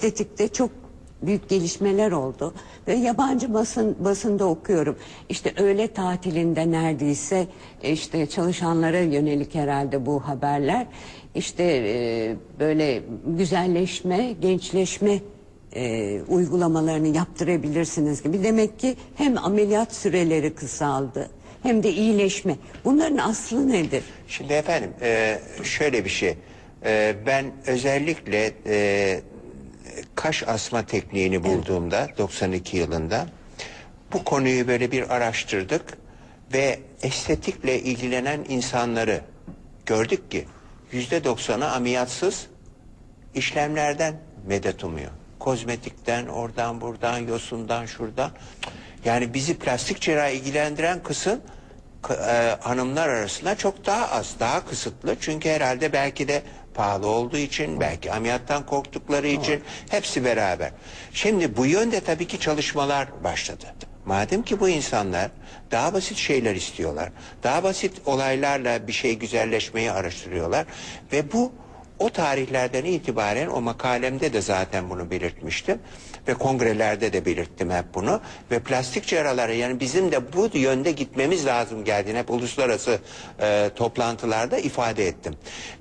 estetikte çok büyük gelişmeler oldu ve yabancı basın basında okuyorum. İşte öğle tatilinde neredeyse e, işte çalışanlara yönelik herhalde bu haberler. İşte e, böyle güzelleşme, gençleşme e, uygulamalarını yaptırabilirsiniz gibi. Demek ki hem ameliyat süreleri kısaldı hem de iyileşme. Bunların aslı nedir? Şimdi efendim e, şöyle bir şey. E, ben özellikle e, kaş asma tekniğini bulduğumda 92 yılında bu konuyu böyle bir araştırdık ve estetikle ilgilenen insanları gördük ki yüzde doksanı ameliyatsız işlemlerden medet umuyor. Kozmetikten, oradan buradan, yosundan, şuradan. Yani bizi plastik cerrahi ilgilendiren kısım e, hanımlar arasında çok daha az, daha kısıtlı. Çünkü herhalde belki de pahalı olduğu için, belki ameliyattan korktukları için hepsi beraber. Şimdi bu yönde tabii ki çalışmalar başladı. Madem ki bu insanlar daha basit şeyler istiyorlar, daha basit olaylarla bir şey güzelleşmeyi araştırıyorlar ve bu o tarihlerden itibaren o makalemde de zaten bunu belirtmiştim ve kongrelerde de belirttim hep bunu ve plastik cerrahlara yani bizim de bu yönde gitmemiz lazım geldiğini hep uluslararası e, toplantılarda ifade ettim.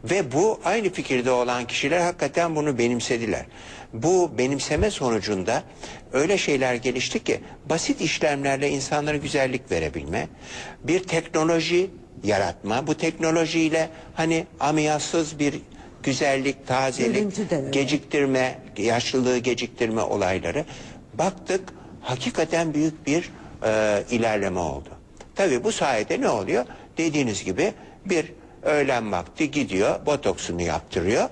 Ve bu aynı fikirde olan kişiler hakikaten bunu benimsediler. Bu benimseme sonucunda öyle şeyler gelişti ki basit işlemlerle insanlara güzellik verebilme, bir teknoloji yaratma, bu teknolojiyle hani ameliyatsız bir güzellik, tazelik, geciktirme, yaşlılığı geciktirme olayları baktık hakikaten büyük bir e, ilerleme oldu. Tabii bu sayede ne oluyor? Dediğiniz gibi bir öğlen vakti gidiyor, botoksunu yaptırıyor,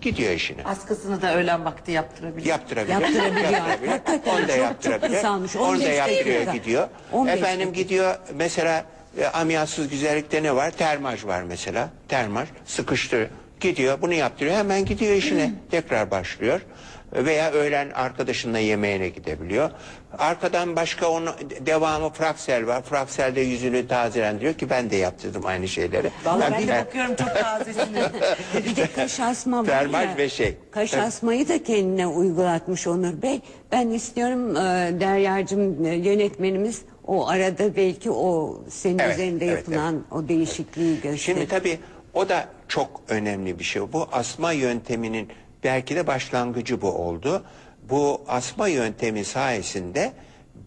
gidiyor işine. Askısını da öğlen vakti yaptırabilir. Yaptırabilir. Yaptırabiliyor. Hakikaten Onu da çok- yaptırabilir. çok kısalmış. Onu 15 da yaptırıyor dakika. gidiyor. 15 Efendim dakika. gidiyor mesela e, ameliyatsız güzellikte ne var? Termaj var mesela. Termaj sıkıştır. Gidiyor bunu yaptırıyor hemen gidiyor işine. Tekrar başlıyor. Veya öğlen arkadaşınla yemeğine gidebiliyor. Arkadan başka onu devamı fraksel var. Frakselde yüzünü tazelendiriyor ki ben de yaptırdım aynı şeyleri. Vallahi ben de bakıyorum çok tazesini. Bir de kaş asma var Termal ya, ve şey. Kaş asmayı da kendine uygulatmış Onur Bey. Ben istiyorum e, Derya'cığım e, yönetmenimiz o arada belki o senin Evet, üzerinde evet, yapılan o değişikliği gösterir. Şimdi tabii o da çok önemli bir şey. Bu asma yönteminin belki de başlangıcı bu oldu. Bu asma yöntemi sayesinde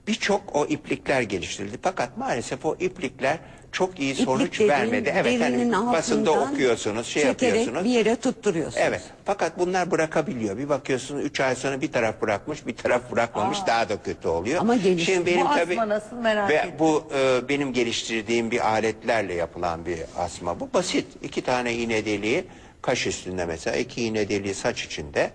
birçok o iplikler geliştirildi. Fakat maalesef o iplikler çok iyi İplik sonuç dediğin vermedi. Evet derinin hani basında altından okuyorsunuz, şey çekerek yapıyorsunuz. bir yere tutturuyorsunuz. Evet. Fakat bunlar bırakabiliyor. Bir bakıyorsunuz 3 ay sonra bir taraf bırakmış, bir taraf bırakmamış. Daha da kötü oluyor. Ama geniş. Şimdi benim Bu asma tabii nasıl merak ve ettim. bu e, benim geliştirdiğim bir aletlerle yapılan bir asma bu. Basit. iki tane iğne deliği kaş üstünde mesela. iki iğne deliği saç içinde.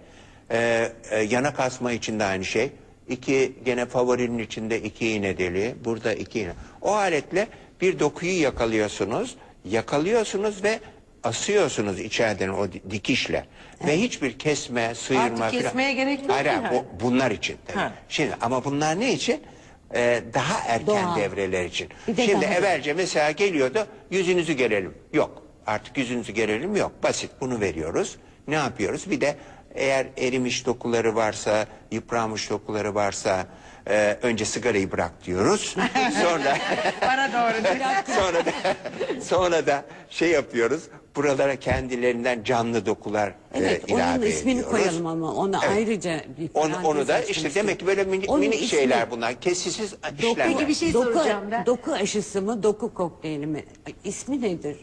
E, e, yanak asma için de aynı şey. İki gene favorinin içinde iki iğne deliği. Burada iki iğne. O aletle bir dokuyu yakalıyorsunuz. Yakalıyorsunuz ve asıyorsunuz içeriden o di- dikişle. Ve hiçbir kesme, sıyırma Artık falan- kesmeye gerek yok Hayır, yani. o- bunlar için tabii. Ha. Şimdi ama bunlar ne için? Ee, daha erken Doğal. devreler için. De Şimdi daha- evvelce mesela geliyordu yüzünüzü görelim. Yok. Artık yüzünüzü görelim yok. Basit bunu veriyoruz. Ne yapıyoruz? Bir de eğer erimiş dokuları varsa, yıpranmış dokuları varsa e, önce sigarayı bırak diyoruz. Sonra Bana doğru. sonra da sonra da şey yapıyoruz. Buralara kendilerinden canlı dokular Evet, e, ilave onun ismini ediyoruz. koyalım ama ona Evet. ayrıca bir Onu, parantez onu da işte demek ki böyle minik, Onun minik ismi- şeyler bunlar. Kesisiz işlemler. Peki bir şey doku, soracağım ben. Doku aşısı mı, doku kokteyli mi? Ay, İsmi nedir?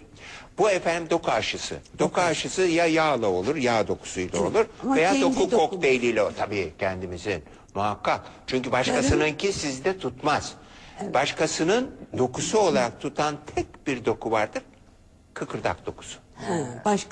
Bu efendim doku aşısı. Doku aşısı ya yağla olur, yağ dokusuyla olur Ama veya kendi doku dokumuz. kokteyliyle o tabii kendimizin muhakkak. Çünkü başkasınınki sizde tutmaz. Başkasının dokusu olarak tutan tek bir doku vardır. Kıkırdak dokusu. Ha, başka